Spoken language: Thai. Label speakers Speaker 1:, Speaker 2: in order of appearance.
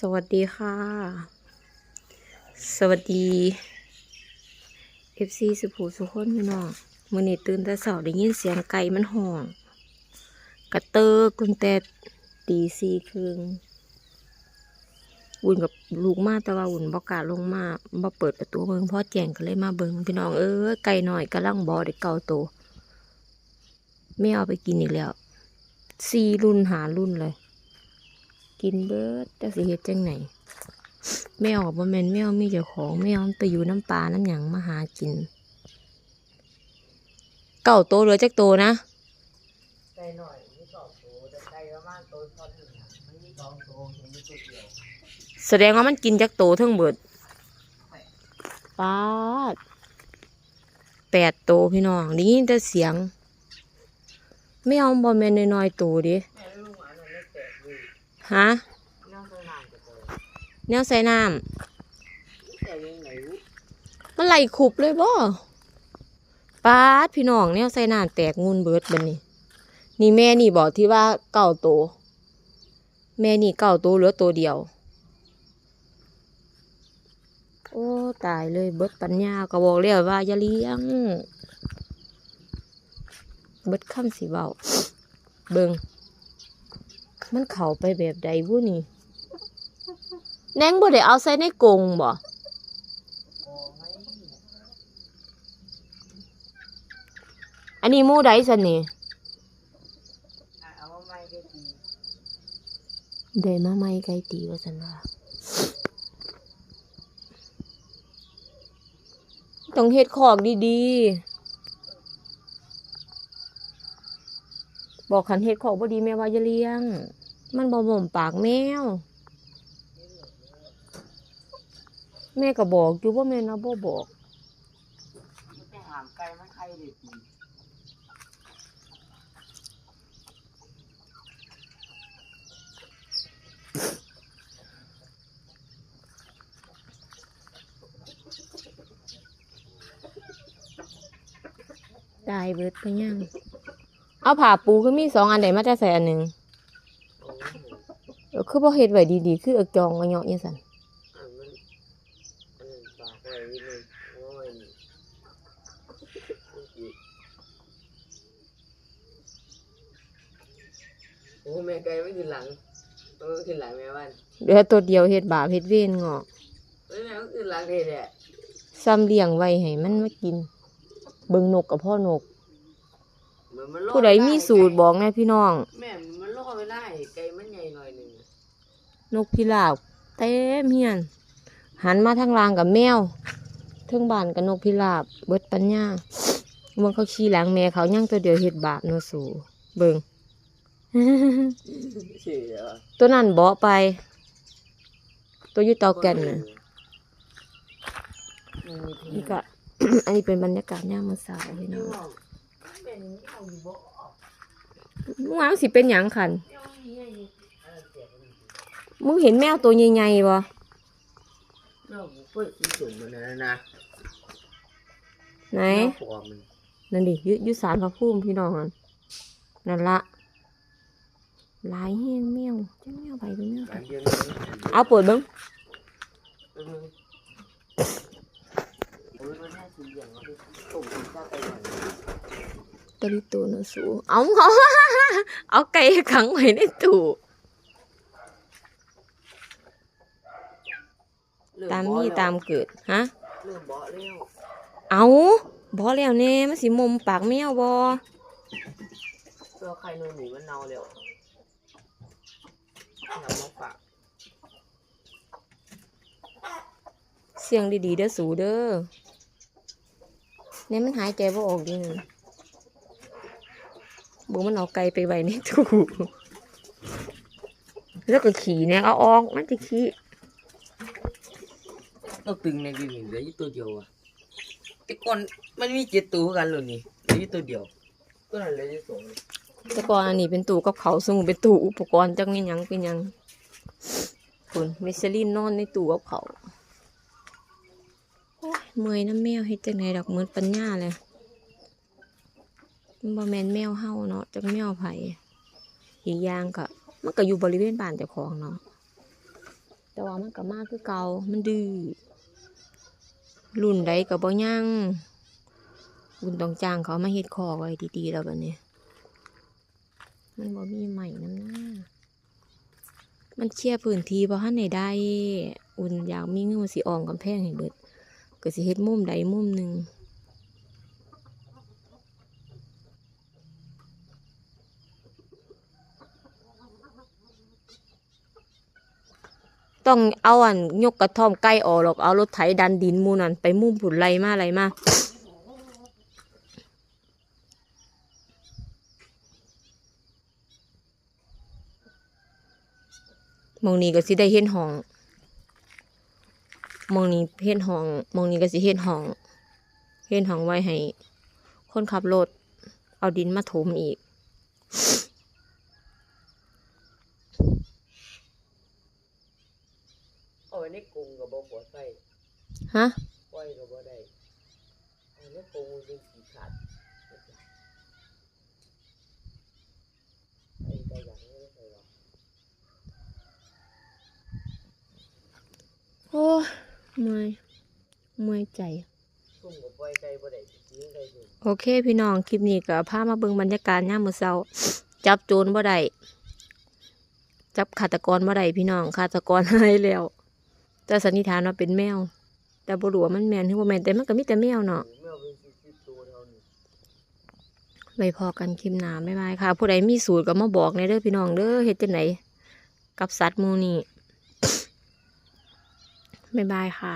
Speaker 1: สวัสดีค่ะ สวัสดี FC สุภูสุคนพี่น้องมื่อนี้ตื่นแต่เช้าได้ยินเสียงไก่มันห่องกระเตอกุนแต่ตีสี่ครึ่งอุ่นกับลูกมาแต่ว่าอุ่นบอกาลงมาบ่เปิดประตูเบิงพ่อแจ้งก็เลยมาเบิงพี่น้องเอ้ยไก่หน่อยกำลังบอได้เก่าโตไม่เอาไปกินอีกแล้วสี่รุ่นหารุ่นเลย กินเบิดแต่สิเฮ็ดจังไหนแมวกับบ่แม่นแมวมีเจ้าของแมวมันไปอยู่น้ำปลาน้ำหยังมาหากิน เก่าโตเหลือจักโตนะ
Speaker 2: ไก่หน่อยมีสองตัวแต่ไก่ประมาณตัวเท่าหนึ่งอะมันมีสองตัวมันมีตัวเดียว
Speaker 1: แสดงว่ามันกินจักโตทั้งเบิดปาดแปดโตพี่น้องได้ยินแต่เสียงแมวบ่แม่นน้อยๆโตเดิ
Speaker 2: แม่
Speaker 1: ฮะ
Speaker 2: น้องตัวหนาม
Speaker 1: แนวใส่น้ำมันไหลขุบเลยบ่ปาดพี่น้องแนวใส่น้ำแตกงูนเบิดบัดนี้ นี่แม่นี่บอกที่ว่าเก่าโต แม่นี่เก่าโตเหลือตัวเดียว โอ้ตายเลยเบิดปัญญาก็บอกแล้วว่าอย่าเลี้ยง เบิดคำสิเบาเบิง มันเข้าไปแบบใดวุนี่แนงบ่ได้เอาใส่ในกรงบ่
Speaker 2: โอ้ไม่
Speaker 1: อันนี้หมู่ใดสันนี่
Speaker 2: อะเอามาไม่ได้ดี
Speaker 1: ได้มาไม่ไกลตีว่าสันว่าต้องเฮ็ดขอกดีๆ บอกขันเฮ็ดขอกบ่ดีแม่ว่าอย่าเลี้ยง มันบ่หม่อมปากแมว แม่ก็บอกอยู่ว่าแม่นะบ่บอก
Speaker 2: มันไปหามไก่มันไข่เด็ดดี
Speaker 1: ตายเบิดไปยัง เอาผ้าปูคือมีสองอันใดมาแต่ใส่อันหนึ่ง
Speaker 2: โอ้โห
Speaker 1: เออ คือบ่เฮ็ดไว้ดีๆ คือเอาจองเอาเหยาะจังซั่น
Speaker 2: อะมันมันปากอะไรนิดนึงโอ้ยโอ้แม่ไก่ไม่ขึ้นหลังเออขึ้นหลังแม่บ้าน
Speaker 1: เหลือตัวเดียวเฮ็ดบาปเฮ็ดเวรงอก
Speaker 2: เฮ้ยแม่ก็ขึ้นหลังเลยแหละ
Speaker 1: ซ้ำเลี้ยงไว้ให้มันมากิน เบิ่งนกกับพ่อนก
Speaker 2: เหมือนมันล่อ
Speaker 1: ผู้ใดมีสูตรบอกแน่พี่น้อง
Speaker 2: แม่มันล่อไม่ได้ไก่มันใหญ่หน่อยหนึ่ง
Speaker 1: นกพิราบเต็มเฮียน หันมาทางลางกับแมวเทิงบ้านกับนกพิราบ เบิดปัญญามันเขาขี่หลังแม่เขายังตัวเดียวเฮ็ดบาปเนาะสูเบิงตัวนั้นเบาไป ตัวยู่เตาแก่นน่ะนี่ก็อันนี้เป็นบรรยากาศย่ามมื้อเช้าพี่น้อง
Speaker 2: ม่นี่เอาอยู่บ่
Speaker 1: มึงว่ามันสิเป็นหยังคัน มึงเห็นแมวตัวใหญ่ๆบ่
Speaker 2: เราเปิดที่สูงมันนะนะ
Speaker 1: ไหน
Speaker 2: ปอมัน
Speaker 1: นั่นดิอยุยุสารพระภูมิพี่น้องนั่นนั่นละหลายแห้งแมวจังแมวไปจังแมว
Speaker 2: ห
Speaker 1: ไป
Speaker 2: ลังเดียวนี้
Speaker 1: เอาเปิดเบิ้ง
Speaker 2: เออโอ้ยมันน่าสีเหลืองเอาไปต้มกินข้าวไปหน่อย
Speaker 1: ตะลิโตนะสูเอาเขาเอาไก่ขังไว้ในตู้
Speaker 2: เริ่
Speaker 1: ตาม
Speaker 2: บ่
Speaker 1: มี
Speaker 2: แล้ว
Speaker 1: ตามเกิดฮะ
Speaker 2: เริ่มบ่แล้ว
Speaker 1: เอาบอแล้วแน่มันสิมุมปากแมวบอ
Speaker 2: ตัวไข่นวลหมูมันเน่าแล้วเอามาฝาก
Speaker 1: เสียงดีๆเด้อสูเด้อเนี่ยมันหายใจบ่ออกดิบอกมันเอาไก่ไปไว้ในตู้แล้วก็ขี่เนี่ยเอาออกมันจะขี่
Speaker 2: ตัวตึงในดินเหลืออยู่ตัวเดียวอะแต่ก่อนมันมีเจ็ดตัวกันเลยนี่เหลืออยู่ตัวเดียวตัวนั้นเหลืออยู่สอง
Speaker 1: แต่ก่อนอันนี้เป็นตู้กับเขาวสมุเป็นตู้อุปกรณ์จังนี่ยังเป็นยังคุณมิชลินนอนในตู้กับเขาโอ้ยเมื่อยน้ำแมวเฮ็ดจังไดดอกเหมือนปัญญาเลยบ่แมนแมวเฮาเนาะจักแมวไผ่อีกอย่างก็มันก็อยู่บริเวณบ้านเจ้าของเนาะแต่ว่ามันก็มากคือเก่ามันดื้อ รุ่นใดกับบ่ยั่งบุญต้องจ้างเขามาเฮ็ดคอไว้ดีๆแล้วบัดนี้มันบ่มีใหม่น้ำหน้า มันเคลียร์พื้นที่บ่ทันได้ได้ อุ่นอยากมีเงินสิออมกำแพงให้เบิดก็สิเฮ็ดมุมใดมุมหนึ่ง ต้องเอาอันยกกระท่อมไก่ออกหรอกเอารถไถดันดินมูนั่นไปมุ่มผุนไรมาไรมาหมองนี้ก็สิได้เห็นห้องหมองนี้เห็นห้องหมองนี้ก็สิเห็นห้องเห็นห้องไว้ให้คนขับรถเอาดินมาถมอีก
Speaker 2: เอาไว้ ในกรงกับบ่ปลอดภัย
Speaker 1: ฮะ
Speaker 2: ปล่อยก็บ่ได้เอาในกรงมันเป็นสีขาดไอ้แต่อย่างนี้ไม่ใช่หรอก
Speaker 1: โอ้ยเมื่อยเมื่อยใจ
Speaker 2: ซุ่มกับปล่อยไก่บ่ได้สิยิงไก่ซุ่ม
Speaker 1: โอเค พี่น้อง คลิปนี้ก็พามาเบิ่งบรรยากาศยามมื้อเช้า จับโจรบ่ได้จับฆาตกรบ่ได้พี่น้องฆาตกรหายแล้ว แต่สันนิษฐานว่าเป็นแมว แต่บรัวมันแมนที่ว่าแมนแต่มันก็มีแต่แมวเนาะไม่พอกันคลิมหน้าบ๊ายบายค่ะ ผู้ใดมีสูตรก็มาบอกในเด้อพี่น้องเด้อเฮ็ดจังไดกับสัตว์มูนี่บ๊ายบายค่ะ